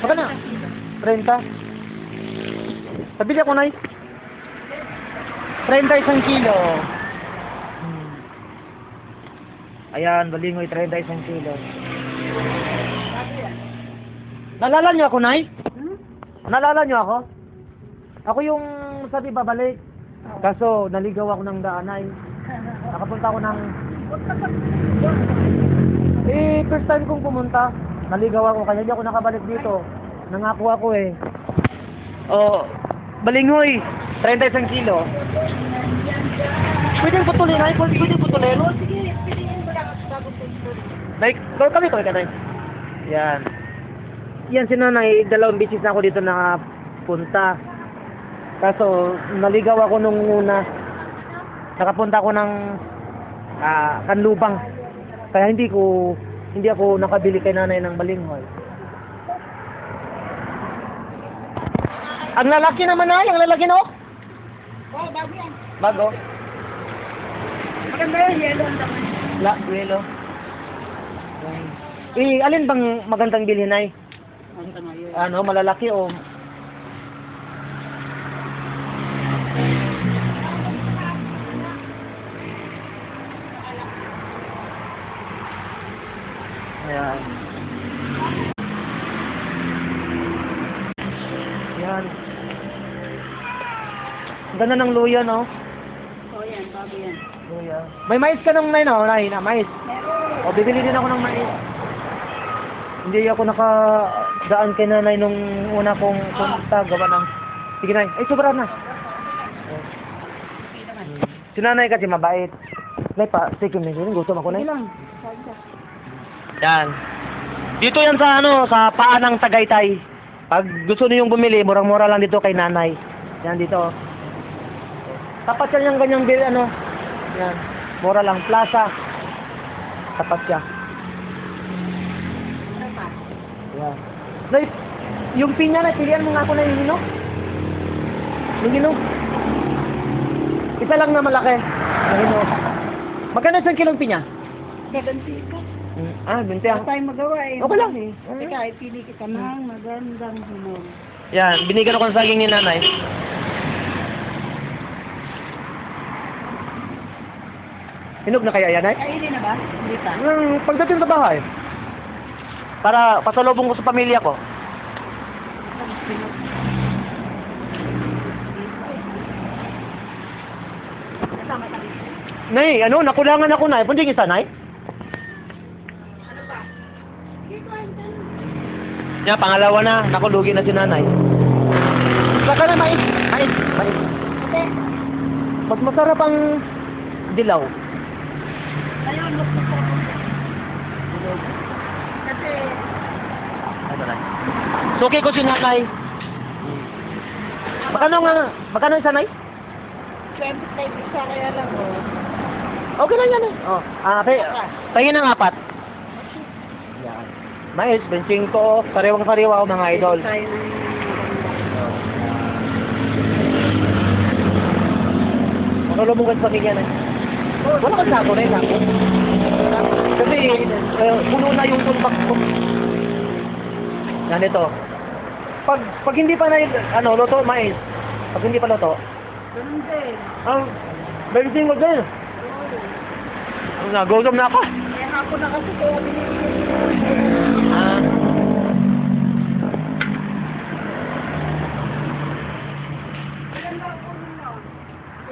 Magkano? 30? Pabili ako, Nay. 30 isang kilo. Hmm. Ayan, balingoy, 30 isang kilo. Nalala niyo ako, Nay? Nalala niyo ako? Ako yung sabi babalik. Kaso, naligaw ako ng daanay. Nakapunta ako ng... Eh, first time kong pumunta. Naligaw ako, kaya di ako nakabalik dito. Nangako ako eh. Oh, balingoy. 30 isang kilo. Pwede putulin, ay? Pwede, pwede putulin? Sige, piliin mo lang bago ito. Like, kami kami ka tayo. Yan. Yan si nanay, dalawang beses na ako dito nakapunta. Kaso, naligaw ako nung una. Nakapunta ako ng ah, kanlubang. Kaya hindi ko, hindi ako nakabili kay nanay ng balinghoy. Ang lalaki naman na, ang lalaki no? Oh, bago yan. Bago. Maganda yun, yellow ang daman. La, duelo. Eh, alin bang magandang bilhin ay? Ano, malalaki o Ayan. Yan. Ang Ganda ng luya, no? Oh, yan, bago yan. Luya. May mais ka nung nay, no? Nay, na mais. Meron. O, bibili din ako ng mais. Hindi ako nakadaan kay nanay nung una kong punta, gawa ng... Sige nay, ay sobra na. Si nanay kasi mabait. Nay pa, sige na yun, gutom ako Sige nay. lang. Ka. Yan. Dito yan sa ano, sa paan ng Tagaytay. Pag gusto niyo yung bumili, murang-mura lang dito kay nanay. Yan dito. oh. Tapat yan yung ganyang bil, ano. Yan. Mura lang. Plaza. Tapat siya. Yan. Nay, yung pinya na, pilihan mo nga ako na yung hino. Yung hino. Isa lang na malaki. Yung hino. Magkano isang kilong pinya? Gaganti ka. Mm, ah, 20 Wala ang. tayong magawa eh. Okay lang. eh. Teka, ipili kita ng magandang hinog. Yan, binigyan ako ng saging ni nanay. Hinog na kaya yan, ay? Kainin na ba? Hindi pa. Hmm, pagdating sa bahay. Para pasalubong ko sa pamilya ko. Nay, ano, nakulangan ako na. Pwede isa, nay? Yan, pangalawa na. Nakulugi na si nanay. Saka na mais. Mais. Mais. Ate, Mas masarap ang dilaw. ayun, mas masarap. Kasi, Ano na? Suki ko si nanay. Magkano nga, magkano isa, nay? 25 isa kaya lang oh. Okay lang yan eh. Oh, ah, pay, pahingin ng apat. Mais, benching ko, sariwang sariwa mga idol. Tayo ng Makalubong ka sa pamilya na. Wala kang sako na sako. Kasi, uh, puno na yung tulbak ko. Yan ito. Pag, pag hindi pa na, ano, loto, mais. Pag hindi pa loto, Ganun din. ang, benching ko din. Nagutom na ako. Hapon na kasi binili. Ah.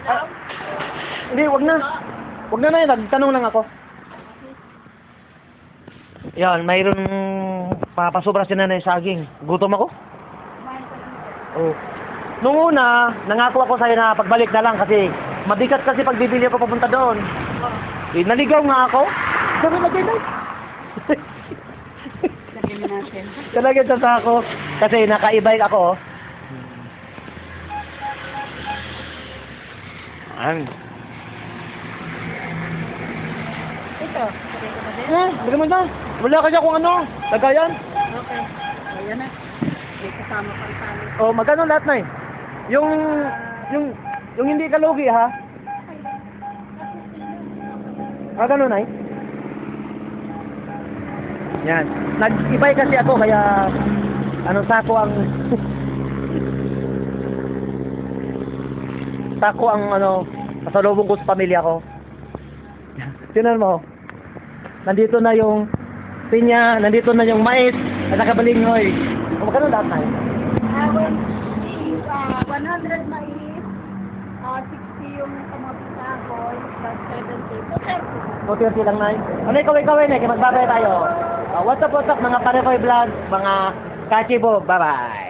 Ah, hindi, wag na. Wag na na yun. Nagtanong lang ako. Yan, mayroon papasobra si nanay saging. Gutom ako. Oh. Nung una, nangako ako sa'yo na pagbalik na lang kasi mabigat kasi pag ako papunta doon. Eh, naligaw nga ako. Sabi na ganun. Na natin. Talaga sa ako. Kasi naka-e-bike ako. oh. Ang. Ito, na. Eh, bigyan mo na. Wala kasi kung ano. Lagayan. Okay. Ayan na. May kasama pang tali. O, magkano lahat na eh? Yung, yung, yung hindi ka lugi ha? Ah, ganun ay? Yan. Nag-ibay kasi ako kaya Anong sako ang... sako ang ano, pasalubong ko sa pamilya ko. Tinan mo. Nandito na yung pinya, nandito na yung mais, at nakabalingoy. O, magkano lahat tayo? Ah, well, ah, 100 mais, ah, 60 yung kamote sa ako, plus 70. So, 30. Kunti-kunti lang na Ano ikaw, ikaw, eh, kaya magbabay tayo. Uh, what's up, what's up, mga Parekoy Vlog, mga Kachibo, bye-bye.